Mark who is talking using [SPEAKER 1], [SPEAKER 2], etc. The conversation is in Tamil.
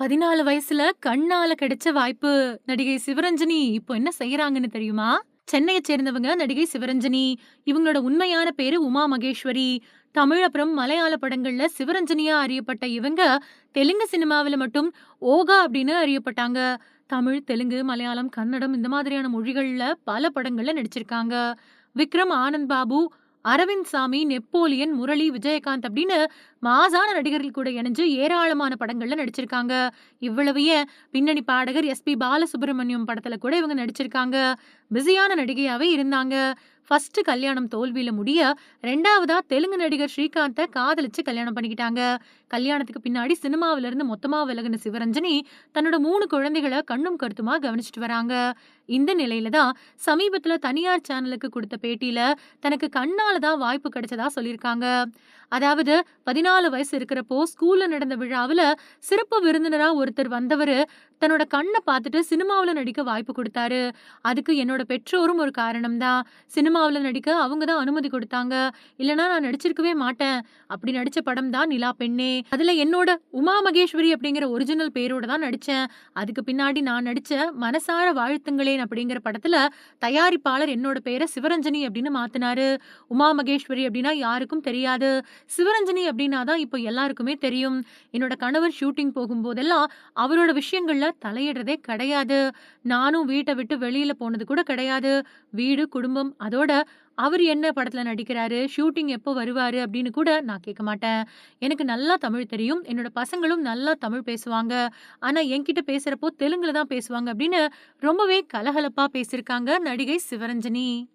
[SPEAKER 1] 14 வயசுல கண்ணால கிடைச்ச வாய்ப்பு. நடிகை சிவரஞ்சனி இப்போ என்ன செய்யறாங்கன்னு தெரியுமா? சென்னையை சேர்ந்தவங்க நடிகை சிவரஞ்சனி. இவங்களோட உண்மையான பேரு உமா மகேஸ்வரி. தமிழ் அப்புறம் மலையாள படங்கள்ல சிவரஞ்சனியா அறியப்பட்ட இவங்க, தெலுங்கு சினிமாவுல மட்டும் ஓகா அப்படின்னு அறியப்பட்டாங்க. தமிழ், தெலுங்கு, மலையாளம், கன்னடம் இந்த மாதிரியான மொழிகள்ல பல படங்கள்ல நடிச்சிருக்காங்க. விக்ரம், ஆனந்த் பாபு, அரவிந்த் சாமி, நெப்போலியன், முரளி, விஜயகாந்த் அப்படின்னு மாசான நடிகர்கள் கூட இணைஞ்சு ஏராளமான படங்கள்ல நடிச்சிருக்காங்க. இவ்வளவு ஏன் பின்னணி பாடகர் எஸ் பி பாலசுப்ரமணியம் படத்துல கூட இவங்க நடிச்சிருக்காங்க. பிஸியான நடிகையாவே இருந்தாங்க. ஃபர்ஸ்ட் கல்யாணம் தோல்வியில முடிய, ரெண்டாவதா தெலுங்கு நடிகர் ஸ்ரீகாந்த காதலிச்சு கல்யாணம் பண்ணிக்கிட்டாங்க. கல்யாணத்துக்கு பின்னாடி சினிமாவுல இருந்து மொத்தமா விலகுன சிவரஞ்சனி, தன்னோட 3 குழந்தைகள கண்ணும் கருத்துமா கவனிச்சுட்டு வராங்க. இந்த நிலையில தான் சமீபத்துல தனியார் சேனலுக்கு கொடுத்த பேட்டியில, தனக்கு கண்ணால தான் வாய்ப்பு கிடைச்சதா சொல்லியிருக்காங்க. அதாவது 14 வயசு இருக்கிறப்போ ஸ்கூல்ல நடந்த விழாவுல சிறப்பு விருந்தினரா ஒருத்தர் வந்தவரு, தன்னோட கண்ண பார்த்துட்டு சினிமாவில் நடிக்க வாய்ப்பு கொடுத்தாரு அதுக்கு என்னோட பெற்றோரும் ஒரு காரணம் தான். சினிமா சினிமாவில் நடிக்க அவங்க தான் அனுமதி கொடுத்தாங்க இல்லன்னா நான் நடிச்சிருக்கவே மாட்டேன். அப்படி நடிச்ச படம் தான் நிலா பெண்ணே. அதுல என்னோட உமா மகேஸ்வரி அப்படிங்கிற ஒரிஜினல் பேரோட தான் நடிச்சேன். அதுக்கு பின்னாடி நான் நடிச்ச மனசார வாழ்த்துங்களேன் அப்படிங்கிற படத்துல தயாரிப்பாளர் என்னோட பேரை சிவரஞ்சனி அப்படின்னு மாற்றினாரு உமா மகேஸ்வரி அப்படின்னா யாருக்கும் தெரியாது. சிவரஞ்சனி அப்படின்னா தான் இப்போ எல்லாருக்குமே தெரியும். என்னோட கணவர் ஷூட்டிங் போகும்போதெல்லாம் அவரோட விஷயங்கள்ல தலையிடுறதே கிடையாது. நானும் வீட்டை விட்டு வெளியில போனது கூட கிடையாது. வீடு, குடும்பம் அதோட அவரு என்ன படத்துல நடிக்கிறாரு, ஷூட்டிங் எப்போ வருவாரு அப்படின்னு கூட நான் கேட்க மாட்டேன். எனக்கு நல்லா தமிழ் தெரியும். என்னோட பசங்களும் நல்லா தமிழ் பேசுவாங்க. ஆனா என்கிட்ட பேசுறப்போ தெலுங்குல தான் பேசுவாங்க அப்படின்னு ரொம்பவே கலகலப்பா பேசியிருக்காங்க நடிகை சிவரஞ்சனி.